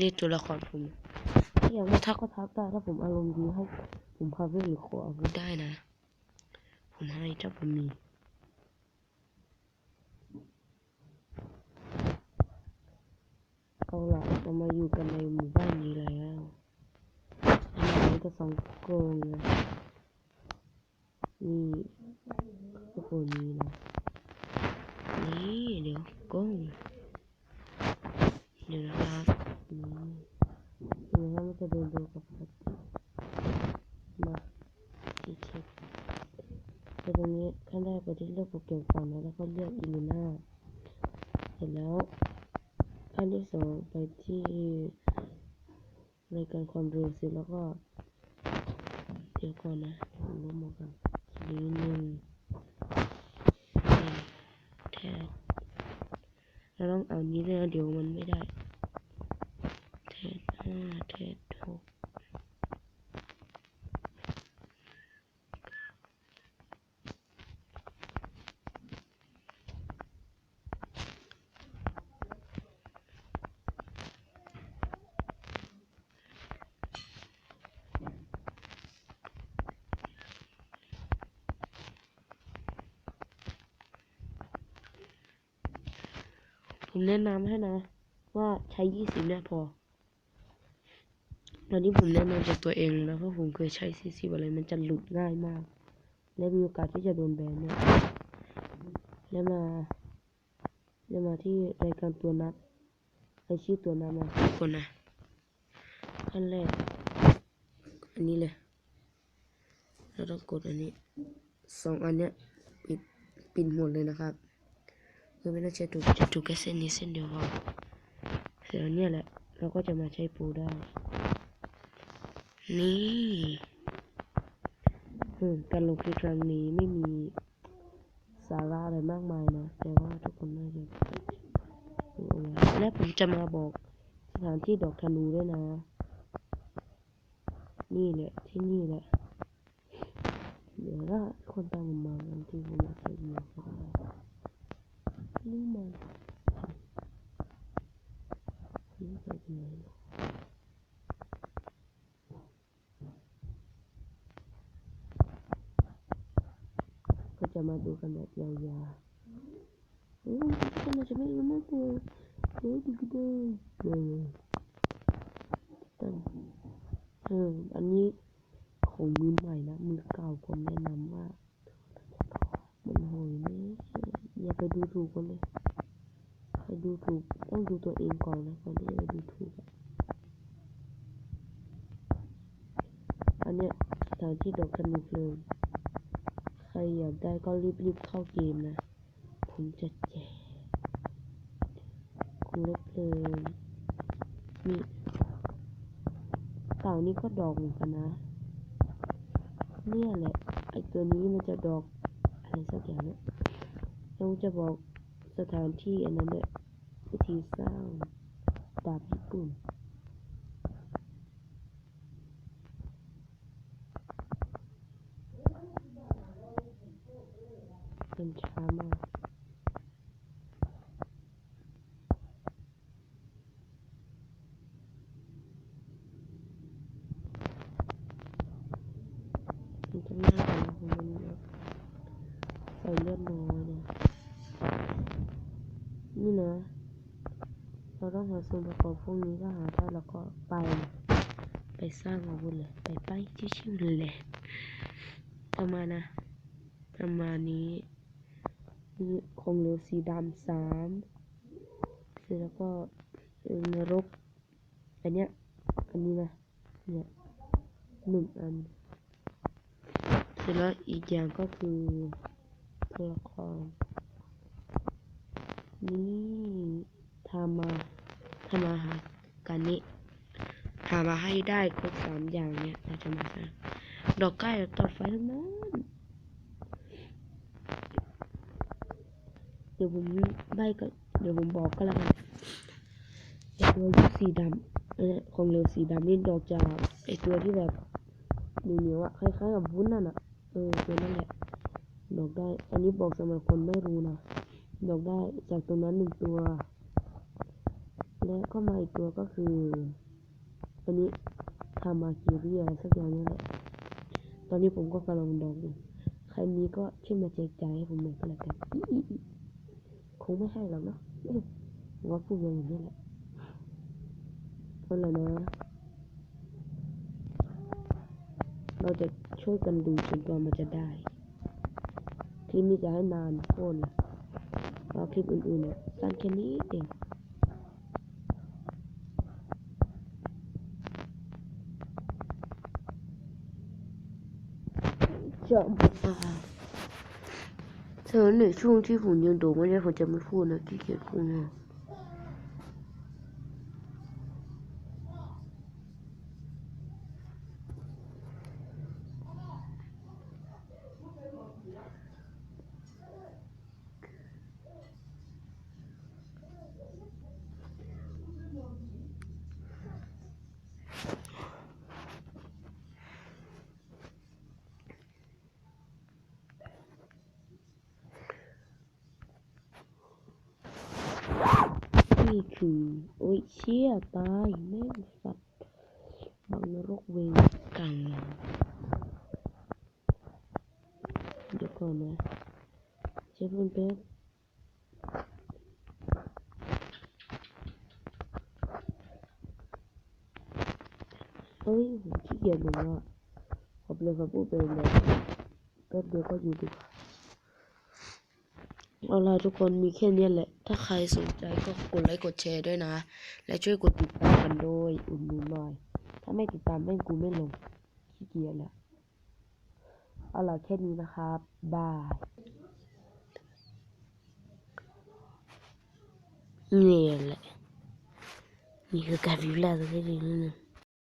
นี่ตัวละครผมถ้าอยากมาทักก็ทักได้ถ้าผมอารมณ์ดีให้ผมพาไปหรือขออาวุธได้นะ ผมให้ถ้าผมมีเอาละเรามาอยู่กันในหมู่บ้านนี้แล้วอันนี้ก็สองโกงนะนี่ก็คนนี้นะนี่เดี๋ยวโกงเดี๋ยวนะครับนี่เดี๋ยวเราจะเดินดูกับพัดมาที่เช็คแต่ตรงนี้ขั้นแรกไปที่เลือกโปรแกรมก่อนแล้วก็เลือกอิลูน่าเสร็จแล้วขั้นที่สองไปที่รายการความร็วเสร็จแล้วก็เดี๋ยวก่อนนะรู้หมดกันทีหนึ่งแทนเราต้องเอานี้เลยนะเดี๋ยวมันไม่ได้ ห้าแทนหกผมแนะนำให้นะ ว่าใช้ยี่สิบเนี่ยพอ ตอนนี้ผมแนะนำจากตัวเองแล้วเพราะผมเคยใช้ซีซีอะไรมันจะหลุดง่ายมาก และมีโอกาสที่จะโดนแบนเนี่ยแล้วมาแล้วมาที่รายการตัวนัดใช้ชื่อตัวนัดมาทุกคนนะขั้นแรก อันนี้เลยเราต้องกดอันนี้สองอันเนี้ยปิดปิดหมดเลยนะครับคือไม่ต้องใช้ถูกจะถูกแค่เส้นนี้เส้นเดียวพอเสร็จแล้วเนี่ยแหละ เราก็จะมาใช้ปูได้ นี่อืมการลงคลิปครั้งนี้ไม่มีสาระอะไรมากมายนะ แต่ว่าทุกคนน่าจะรู้เอาไว้และผมจะมาบอกสถานที่ดอกธนูด้วยนะ นี่แหละ ที่นี่แหละ เดี๋ยวถ้าคนตามผมมาบางทีผมอาจจะเดียวก็ได้นี่มันนี่ไปไหนเนอะก็ จะมาดูกันแบบยาวๆเฮ้ยทำไมจะไม่รู้นะเธอเฮ้ยดูกันเลยเลยตั้งเอออันนี้ของมือใหม่นะมือเก่าผมแนะนำว่ามันโหยนะอย่าไปดูถูกกันเลยใครดูถูกต้องดูตัวเองก่อนนะก่อนที่จะไปดูถูกอันเนี้ยสถานที่ดอกธนูเพลิง ครอยากได้ก็รีบๆเข้าเกมนะ ผมจะแจกคุณเล็กเลิงนี่เต่านี่ก็ดอกเหมือนกันนะ เนี่ยแหละ ไอตัวนี้มันจะดอกอะไรสักอย่างเนี่ยเราจะบอกสถานที่อันนั้นเนี่ยวิธีสร้างดาบญี่ปุ่นช้ามากมันจะง่ายกว่านะผมมันแบบ เลือดน้อยเนะนี่นะ เราต้องหาส่วนประกอบพวกนี้ถ้าหาได้เราก็ไป ไปสร้างอาวุธเลย ไปไปชิวๆเลย ประมาณนะ ประมาณนี้นี่คงเหลือสีดำสามเสร็จแล้วก็นรกอันเนี้ย อันนี้นะ เนี่ยหนึ่งอัน เสร็จแล้วอีกอย่างก็คือ ตัวละคร นี่ทำมาทำมาหากันนี้หามาให้ได้ครบสามอย่างเนี่ยเราจะมาสร้างดอกใกล้ดอกตัดไฟทั้งนั้นเดี๋ยวผมใบก็เดี๋ยวผมบอกก็แล้วกันไอตัวยุสีดำเออของเหลวสีดำนี่ดอกจากไอตัวที่แบบเหนียวๆอะคล้ายๆกับวุ้นนั่นอะเออตัวนั่นแหละ ดอกได้ อันนี้บอกสำหรับคนไม่รู้นะ ดอกได้จากตรงนั้นหนึ่งตัว และก็มาอีกตัวก็คือ อันนี้ทามาคิริอะไรสักอย่างนี่แหละ ตอนนี้ผมก็กำลังดองอยู่ใครมีก็ช่วยมาแจกจ่ายให้ผมหน่อยก็แล้วกันคงไม่ให้หรอกเนาะว่าพูดอย่างนี้แหละเอาละนะ เราจะช่วยกันดูจนกว่ามันจะได้ ลิปนี้จะให้นานโคตรเลยแล้วคลิปอื่นๆเนี่ยสั้นแค่นี้เองจะมาเธอในช่วงที่ผมยังโดไม่ได้ผมจะไม่พูดนะขี้เกียจพูดนะ นี่คือ โอ้ยเชี่ยตายแม่งสัตว์บังรกเวงกังเดี๋ยวก่อนนะเช็คมันแป๊บเอ้ยผมขี้เกียจลงละผมเลยมาพูดไปเลยแป๊บเดียวก็อยู่ดีกว่า เอาล่ะทุกคนมีแค่นี้แหละ ถ้าใครสนใจก็กดไลค์กดแชร์ด้วยนะ และช่วยกดติดตามกันด้วยอุ่นหนุนหน่อย ถ้าไม่ติดตามแม่งกูไม่ลงขี้เกียจละเอาล่ะแค่นี้นะครับบายนี่ยแหละนี่คือการพิมพ์แรกสักทีนึง